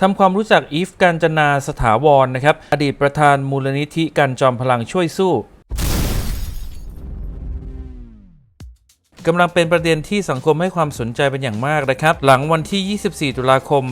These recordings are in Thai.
ทำความรู้จักอีฟการจนาสถาวรนนะครับ อดีตประธานมูลนิธิการจอมพลังช่วยสู้ กำลังเป็นประเด็นที่สังคมให้ความสนใจเป็นอย่างมากนะครับ หลังวันที่ 24 ตุลาคม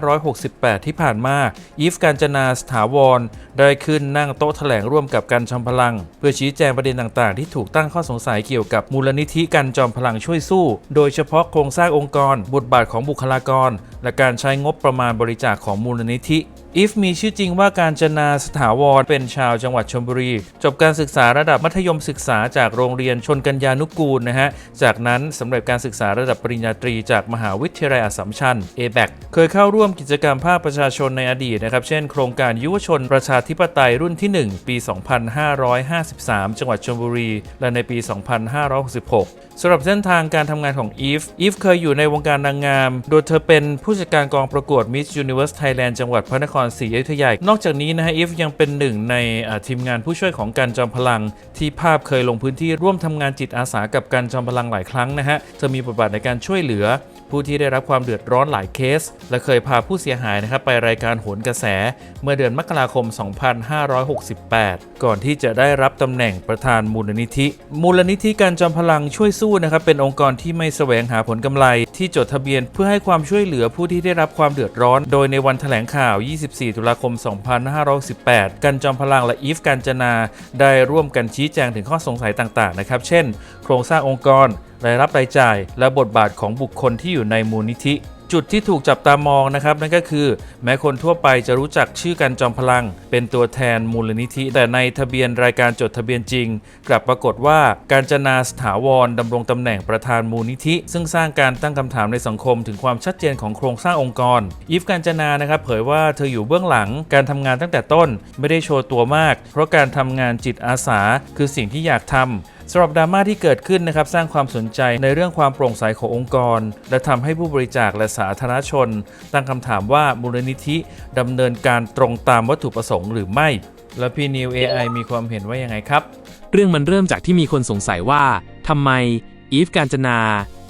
2568 ที่ผ่านมาอีฟการจนาสถาวร ได้ขึ้นนั่งโต๊ะแถลงร่วมกับกันจอมพลัง เพื่อชี้แจงประเด็นต่างๆ ที่ถูกตั้งข้อสงสัยเกี่ยวกับมูลนิธิกันจอมพลังช่วยสู้ โดยเฉพาะโครงสร้างองค์กร บทบาทของบุคลากร และการใช้งบประมาณบริจาคของมูลนิธิ อีฟมีชื่อจริงว่าการจนาสถาวรเป็นชาวจังหวัดชลบุรี จบการศึกษาระดับมัธยมศึกษาจากโรงเรียนชนกัญญานุกูลนะฮะ จากนั้นสำเร็จการศึกษาระดับปริญญาตรีจากมหาวิทยาลัยอัสสัมชัญ ABAC เคยเข้าร่วมกิจกรรมภาคประชาชนในอดีตนะครับ เช่นโครงการยุวชนประชาธิปไตยรุ่นที่ 1 ปี 2553 จังหวัดชลบุรี และในปี 2566สำหรับเส้นทางการทำงานของอีฟ อีฟเคยอยู่ในวงการนางงาม โดยเธอเป็นผู้จัดการกองประกวด Miss Universe Thailand จังหวัดพระนครศรีอยุธยานอกจากนี้นะฮะอีฟยังเป็นหนึ่งในทีมงานผู้ช่วยของการจอมพลัง ที่ภาพเคยลงพื้นที่ร่วมทำงานจิตอาสากับการจอมพลังหลายครั้งนะฮะเธอมีบทบาทในการช่วยเหลือ ผู้ที่ได้รับความเดือดร้อนหลายเคส และเคยพาผู้เสียหายนะครับไปรายการโหนกระแส เมื่อเดือนมกราคม 2568 ก่อนที่จะได้รับตำแหน่งประธานมูลนิธิ มูลนิธิการจอมพลังช่วยสู้นะครับเป็นองค์กรที่ไม่แสวงหาผลกำไร ที่จดทะเบียนเพื่อให้ความช่วยเหลือผู้ที่ได้รับความเดือดร้อน โดยในวันแถลงข่าว 24 ตุลาคม 2518 กันจอมพลังและอีฟการจนา ได้ร่วมกันชี้แจงถึงข้อสงสัยต่างๆนะครับ เช่น โครงสร้างองค์กร รายรับรายจ่าย และบทบาทของบุคคลที่อยู่ในมูลนิธิ จุดที่ถูกจับตามองนะครับนั่นก็คือ แม้คนทั่วไปจะรู้จักชื่อกันจอมพลัง เป็นตัวแทนมูลนิธิ แต่ในทะเบียนรายการจดทะเบียนจริง กลับปรากฏว่าการจนาสถาวรดำรงตำแหน่งประธานมูลนิธิ ซึ่งสร้างการตั้งคำถามในสังคมถึงความชัดเจนของโครงสร้างองค์กรอีฟการจนานะครับเผยว่าเธออยู่เบื้องหลังการทำงานตั้งแต่ต้น ไม่ได้โชว์ตัวมาก เพราะการทำงานจิตอาสาคือสิ่งที่อยากทำ สำหรับดราม่าที่เกิดขึ้นนะครับสร้างความสนใจในเรื่องความโปร่งใสขององค์กร และทำให้ผู้บริจาคและสาธารณชน ตั้งคำถามว่ามูลนิธิดำเนินการตรงตามวัตถุประสงค์หรือไม่ และพี่นิว AI มีความเห็นว่ายังไงครับ เรื่องมันเริ่มจากที่มีคนสงสัยว่าทำไมอีฟการจนา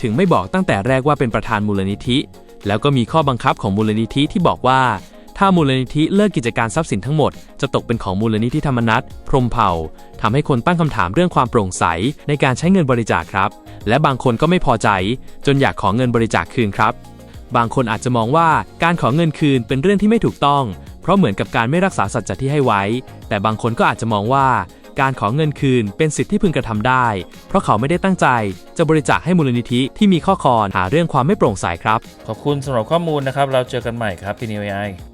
ถึงไม่บอกตั้งแต่แรกว่าเป็นประธานมูลนิธิ แล้วก็มีข้อบังคับของมูลนิธิที่บอกว่า ถ้ามูลนิธิเลิกกิจการทรัพย์สินทั้งหมด จะตกเป็นของมูลนิธิธรรมนัตพรหมเผ่าทำให้คนตั้งคำถามเรื่องความโปร่งใสในการใช้เงินบริจาคครับ และบางคนก็ไม่พอใจ จนอยากขอเงินบริจาคคืนครับ บางคนอาจจะมองว่าการขอเงินคืนเป็นเรื่องที่ไม่ถูกต้อง เพราะเหมือนกับการไม่รักษาสัจจะที่ให้ไว้ แต่บางคนก็อาจจะมองว่าการขอเงินคืนเป็นสิทธิที่พึงกระทำได้ เพราะเขาไม่ได้ตั้งใจ จะบริจาคให้มูลนิธิที่มีข้อคอหาเรื่องความไม่โปร่งใสครับ ขอบคุณสำหรับข้อมูลนะครับ เราเจอกันใหม่ครับพี่นิว AI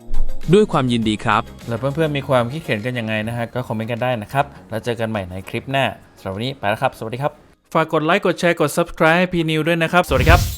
ด้วยความยินดีครับ แล้วเพื่อนๆมีความคิดเห็นกันยังไงนะฮะก็คอมเมนต์กันได้นะครับ แล้วเจอกันใหม่ในคลิปหน้าสำหรับวันนี้ไปแล้วครับ สวัสดีครับ ฝากกดไลค์กดแชร์กด subscribe ให้พี่นิวด้วยนะครับ สวัสดีครับ